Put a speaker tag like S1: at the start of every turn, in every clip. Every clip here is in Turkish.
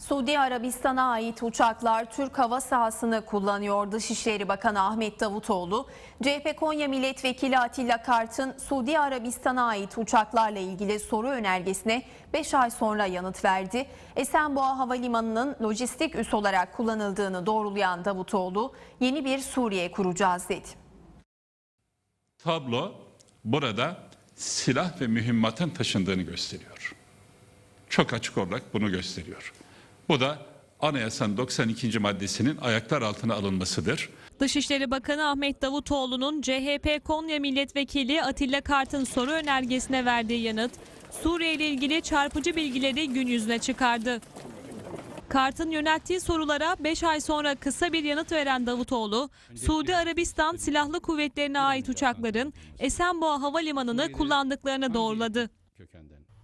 S1: Suudi Arabistan'a ait uçaklar Türk hava sahasını kullanıyor. Dışişleri Bakanı Ahmet Davutoğlu, CHP Konya Milletvekili Atilla Kart'ın Suudi Arabistan'a ait uçaklarla ilgili soru önergesine 5 ay sonra yanıt verdi. Esenboğa Havalimanı'nın lojistik üs olarak kullanıldığını doğrulayan Davutoğlu, yeni bir Suriye kuracağız dedi.
S2: Tablo burada silah ve mühimmatın taşındığını gösteriyor. Çok açık olarak bunu gösteriyor. Bu da anayasanın 92. maddesinin ayaklar altına alınmasıdır.
S3: Dışişleri Bakanı Ahmet Davutoğlu'nun CHP Konya Milletvekili Atilla Kart'ın soru önergesine verdiği yanıt, Suriye ile ilgili çarpıcı bilgileri gün yüzüne çıkardı. Kart'ın yönelttiği sorulara 5 ay sonra kısa bir yanıt veren Davutoğlu, Suudi Arabistan Silahlı Kuvvetlerine ait uçakların Esenboğa Havalimanı'nı kullandıklarını doğruladı.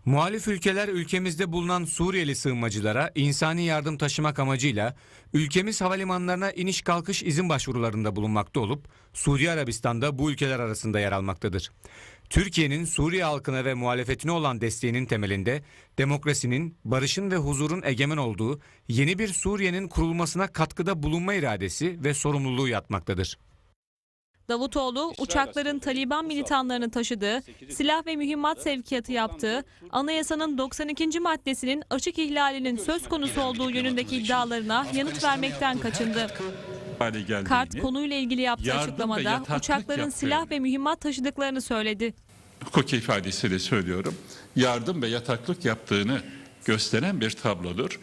S4: Muhalif ülkeler ülkemizde bulunan Suriyeli sığınmacılara insani yardım taşımak amacıyla ülkemiz havalimanlarına iniş kalkış izin başvurularında bulunmakta olup Suudi Arabistan'da bu ülkeler arasında yer almaktadır. Türkiye'nin Suriye halkına ve muhalefetine olan desteğinin temelinde demokrasinin, barışın ve huzurun egemen olduğu yeni bir Suriye'nin kurulmasına katkıda bulunma iradesi ve sorumluluğu yatmaktadır.
S3: Davutoğlu, uçakların Taliban militanlarını taşıdığı, silah ve mühimmat sevkiyatı yaptığı, anayasanın 92. maddesinin açık ihlalinin söz konusu olduğu yönündeki iddialarına yanıt vermekten kaçındı.
S2: Hale geldiğini,
S3: Kart konuyla ilgili yaptığı açıklamada uçakların silah ve mühimmat taşıdıklarını söyledi.
S2: hukuki ifadesiyle söylüyorum, yardım ve yataklık yaptığını gösteren bir tablodur.